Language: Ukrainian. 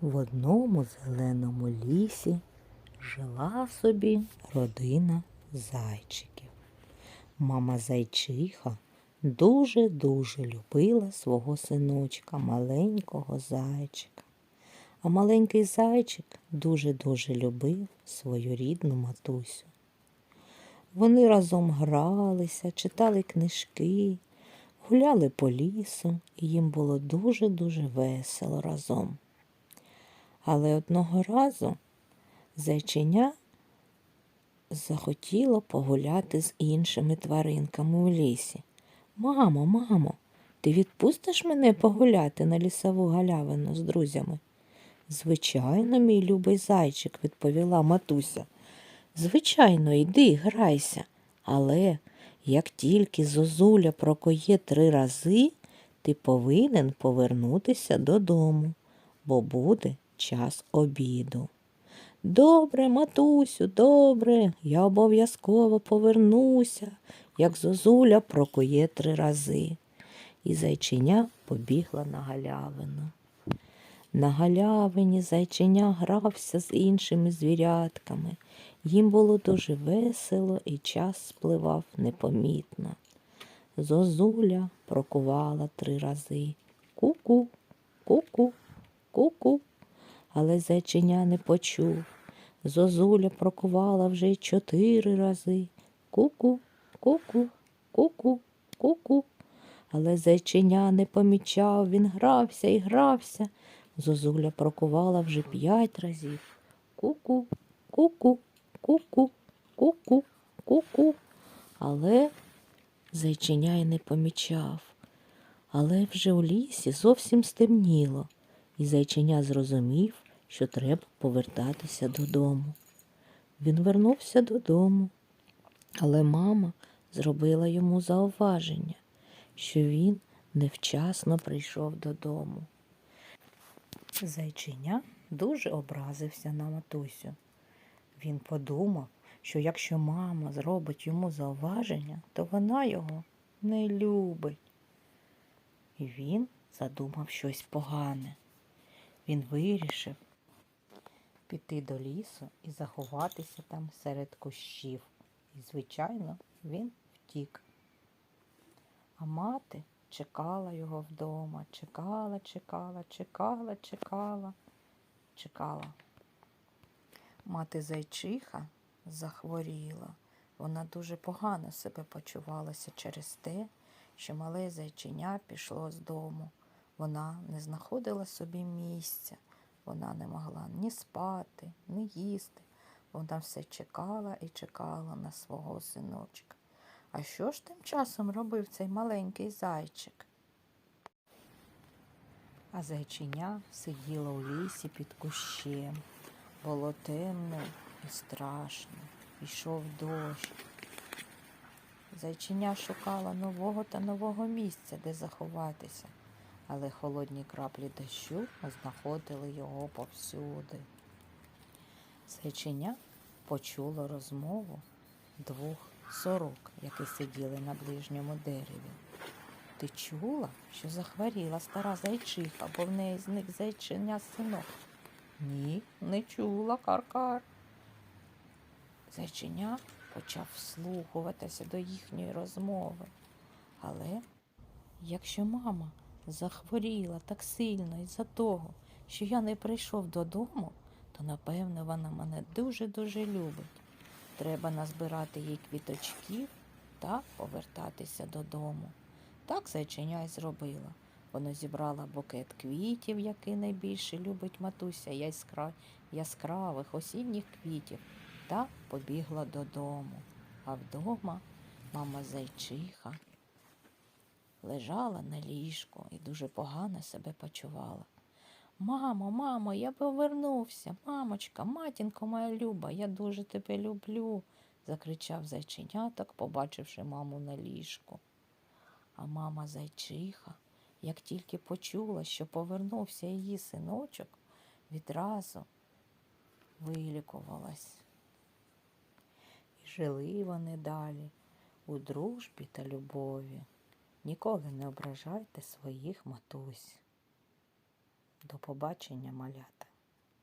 В одному зеленому лісі жила собі родина зайчиків. Мама зайчиха дуже-дуже любила свого синочка, маленького зайчика. А маленький зайчик дуже-дуже любив свою рідну матусю. Вони разом гралися, читали книжки, гуляли по лісу, і їм було дуже-дуже весело разом. Але одного разу зайченя захотіло погуляти з іншими тваринками у лісі. Мамо, мамо, ти відпустиш мене погуляти на лісову галявину з друзями? Звичайно, мій любий зайчик, відповіла матуся. Звичайно, йди, грайся. Але як тільки зозуля прокоє три рази, ти повинен повернутися додому, бо буде час обіду. Добре, матусю, добре, я обов'язково повернуся, як зозуля прокує три рази. І зайчиня побігла на галявину. На галявині зайчиня грався з іншими звірятками. Їм було дуже весело і час спливав непомітно. Зозуля прокувала три рази. Ку-ку, ку-ку, ку-ку. Але зайчиня не почув. Зозуля прокувала вже й чотири рази. Ку-ку, ку-ку, ку-ку, ку-ку. Але зайчиня не помічав, він грався і грався. Зозуля прокувала вже п'ять разів. Ку-ку, ку-ку, ку-ку, ку-ку, ку-ку. Але зайчиня й не помічав. Але вже у лісі зовсім стемніло, і зайчиня зрозумів, що треба повертатися додому. Він вернувся додому, але мама зробила йому зауваження, що він невчасно прийшов додому. Зайчиня дуже образився на матусю. Він подумав, що якщо мама зробить йому зауваження, то вона його не любить. І він задумав щось погане. Він вирішив піти до лісу і заховатися там серед кущів. І, звичайно, він втік. А мати чекала його вдома, чекала, чекала, чекала, чекала, чекала. Мати зайчиха захворіла. Вона дуже погано себе почувалася через те, що мале зайчиня пішло з дому. Вона не знаходила собі місця, вона не могла ні спати, ні їсти. Вона все чекала і чекала на свого синочка. А що ж тим часом робив цей маленький зайчик? А зайчиня сиділа у лісі під кущем. Було темно і страшно. Йшов дощ. Зайчиня шукала нового та нового місця, де заховатися, але холодні краплі дощу знаходили його повсюди. Зайчиня почуло розмову двох сорок, які сиділи на ближньому дереві. Ти чула, що захворіла стара зайчиха, бо в неї зник зайчиня синок? Ні, не чула, каркар. Зайчиня почав вслухуватися до їхньої розмови. Але якщо мама захворіла так сильно із-за того, що я не прийшов додому, то напевно вона мене дуже-дуже любить. Треба назбирати їй квіточків та повертатися додому. Так зайчиня й зробила. Вона зібрала букет квітів, який найбільше любить матуся, яскра... яскравих осінніх квітів, та побігла додому. А вдома мама зайчиха лежала на ліжку і дуже погано себе почувала. Мамо, мамо, я повернувся. Мамочка, матінко моя люба, я дуже тебе люблю, закричав зайченяток, побачивши маму на ліжку. А мама зайчиха, як тільки почула, що повернувся її синочок, відразу вилікувалась. І жили вони далі у дружбі та любові. Ніколи не ображайте своїх матусь. До побачення, малята.